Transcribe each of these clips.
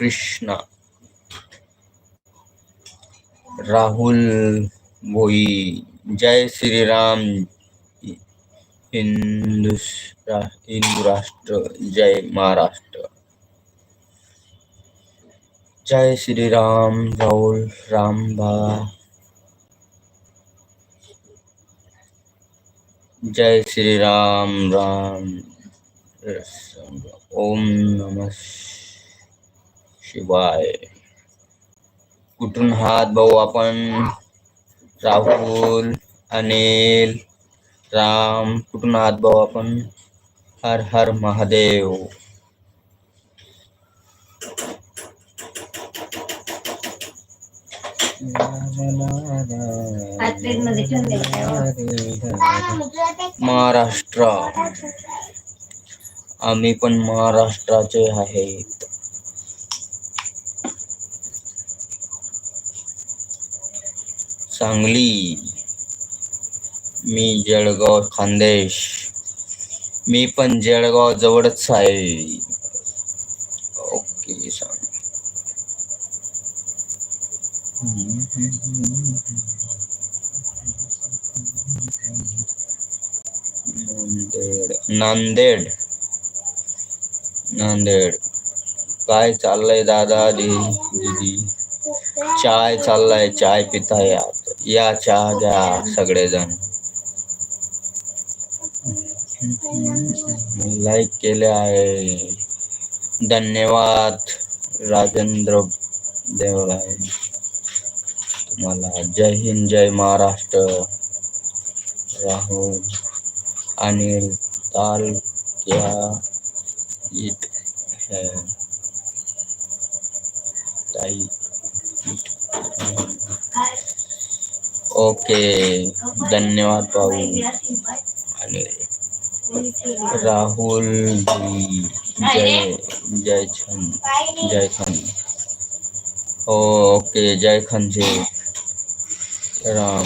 कृष्णा। राहुल भोई जय श्री राम हिंदू राष्ट्र, जय महाराष्ट्र। जय श्री राम राहुल रामबा जय श्री राम राम। ओम नमः शिवाय कुठून हात भाऊ आपण? राहुल अनिल राम कुठून हात भाऊ आपण? हर हर महादेव. महाराष्ट्र. आम्ही पण महाराष्ट्राचे आहेत सांगली मी जळगाव खानदेश. मी पण जळगाव जवळच आहे. ओके सांग. नांदेड नांदेड. नांदेड. काय चाललंय दादा दीदी चाय चाललाय. चाय पिताय या चहा द्या सगळेजण. लाईक केले आहे. धन्यवाद राजेंद्र देवराय. तुम्हाला जय हिंद जय महाराष्ट्र. राहुल अनिल ताल क्या इट है. ताई ओके, धन्यवाद आणि राहुल जी, जय जय छन, जय खन ओके, जय खनजी राम।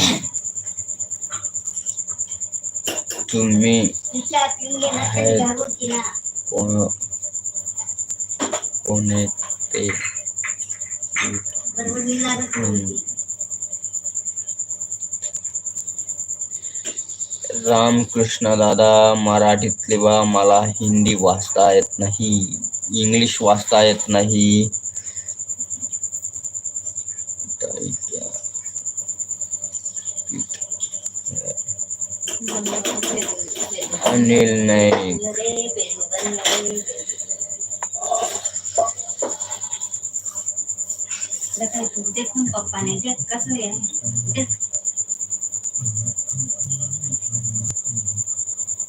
तुम्ही कोण कोणे ते रामकृष्ण दादा मराठीतले बा मला हिंदी वाचता येत नाही इंग्लिश वाचता येत नाही अनिल नाईक पप्पाने देत कसं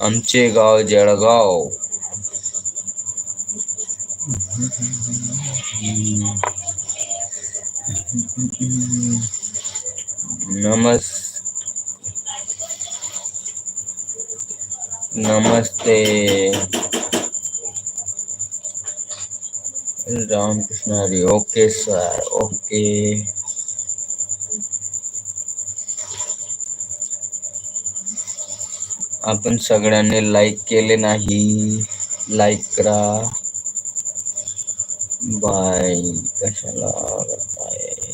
आमचे गाव जळगाव. नमस नमस्ते. Ramkrishna Hari okay sir okay. आपण सगळ्यांनी लाईक केले नाही. लाईक करा. बाय कशाला करताय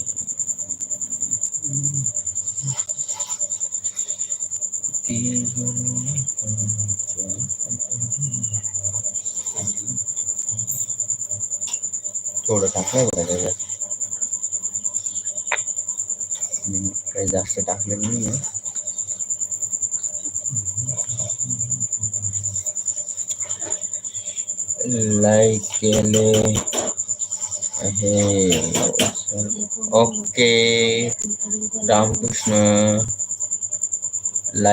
थोडं टाकलं बरं त्याच्यात जास्त लाईक केले आहे ओके रामकृष्ण लाईक